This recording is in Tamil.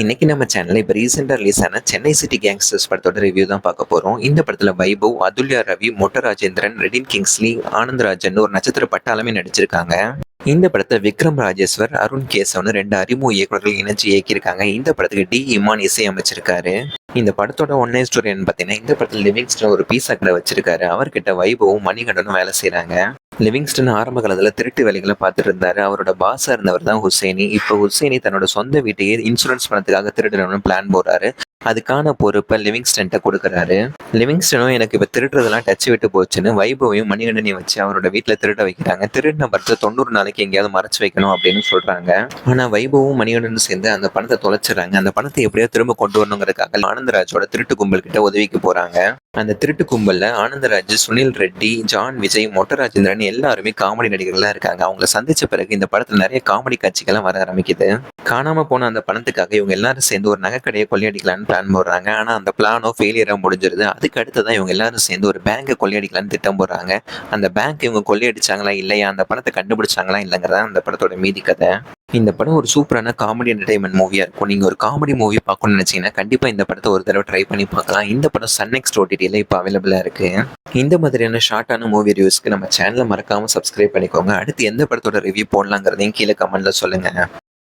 இன்னைக்கு நம்ம சேனல்ல இப்போ ரீசெண்டாக ரிலீஸ் ஆன சென்னை சிட்டி கேங்ஸ்டர்ஸ் படத்தோட ரிவ்யூ தான் பார்க்க போகிறோம் இந்த படத்தில் வைபவ் அதுல்யா ரவி மொட்ட ராஜேந்திரன் ரெடின் கிங்ஸ்லி ஆனந்தராஜன் ஒரு நட்சத்திர பட்டாளமே நடிச்சிருக்காங்க. இந்த படத்தை விக்ரம் ராஜேஸ்வர் அருண் கேசவன் ரெண்டு அறிமுக இயக்குநர்கள் இணைச்சு இயக்கியிருக்காங்க. இந்த படத்துக்கு டி இமான் இசை அமைச்சிருக்காரு இந்த படத்தோட ஒன்னே ஸ்டோரி என்ன பார்த்தீங்கன்னா இந்த படத்தில் லிவிங்ஸ்டன் ஒரு பீஸா கடை வச்சிருக்காரு. அவர்கிட்ட வைபவும் மணிகண்டனும் வேலை செய்கிறாங்க லிவிங்ஸ்டன் ஆரம்ப காலத்தில் திருட்டு வேலைகளை பார்த்துட்டு இருந்தார். அவரோட பாஸாக இருந்தவர் தான் ஹுசேனி. இப்போ ஹுசேனி தன்னோட சொந்த வீட்டையே இன்சூரன்ஸ் பணத்துக்காக திருடணும்னு பிளான் போடுறாரு. அதுக்கான பொறுப்பை லிவிங்ஸ்டன்ட்ட கொடுக்குறாரு. லிவிங்ஸ்டனும் எனக்கு இப்போ திருடுறதெல்லாம் டச் விட்டு போச்சுன்னு வைபவையும் மணிகண்டனையும் வச்சு அவரோட வீட்டில் திருட வைக்கிறாங்க. திருடின படத்தை தொண்ணூறு நாளைக்கு எங்கேயாவது மறைச்சு வைக்கணும் அப்படின்னு சொல்றாங்க. ஆனால் வைபவும் மணிகண்டனும் சேர்ந்து அந்த பணத்தை தொலைச்சிடுறாங்க அந்த பணத்தை எப்படியோ திரும்ப கொண்டு வரணுங்கிறதுக்காக ஆனந்தராஜோட திருட்டு கும்பல் கிட்ட உதவிக்கு போறாங்க. அந்த திருட்டு கும்பல்ல ஆனந்தராஜ் சுனில் ரெட்டி ஜான் விஜய் மொட்டராஜேந்திரன் எல்லாருமே காமெடி நடிகர்களாக இருக்காங்க. அவங்கள சந்திச்ச பிறகு இந்த படத்துல நிறைய காமெடி காட்சிகள்லாம் வர ஆரம்பிக்குது. காணாமல் போன அந்த பணத்துக்காக இவங்க எல்லாரும் சேர்ந்து ஒரு நகைக்கடையை கொள்ளையடிக்கலான்னு பிளான் போடுறாங்க. ஆனால் அந்த பிளானோ ஃபெயிலியராக முடிஞ்சிருது. அதுக்கு அடுத்ததான் இவங்க எல்லாரும் சேர்ந்து ஒரு பேங்கை கொள்ளையடிக்கலான்னு திட்டம் போடுறாங்க. அந்த பேங்க் இவங்க கொள்ளையடிச்சாங்களா இல்லையா? அந்த பணத்தை கண்டுபிடிச்சாங்களா இல்லைங்கிறதா அந்த படத்தோட மீதி கதை. இந்த படம் ஒரு சூப்பரான காமெடி என்டர்டைன்மெண்ட் மூவியாக இருக்கும். நீங்கள் ஒரு காமெடி மூவி பார்க்கணும்னு நினச்சிங்கன்னா கண்டிப்பாக இந்த படத்தை ஒரு தடவை ட்ரை பண்ணி பார்க்கலாம். இந்த படம் சன் நெக்ஸ்ட் ஓடிடியில் இப்போ அவைலபிளாக இருக்குது இந்த மாதிரியான ஷார்ட்டான மூவி ரிவ்யூஸ்க்கு நம்ம சேனலை மறக்காமல் சப்ஸ்கிரைப் பண்ணிக்கோங்க. அடுத்து எந்த படத்தோட ரிவ்யூ போடலாங்கிறதையும் கீழே கமெண்ட்டில் சொல்லுங்கள்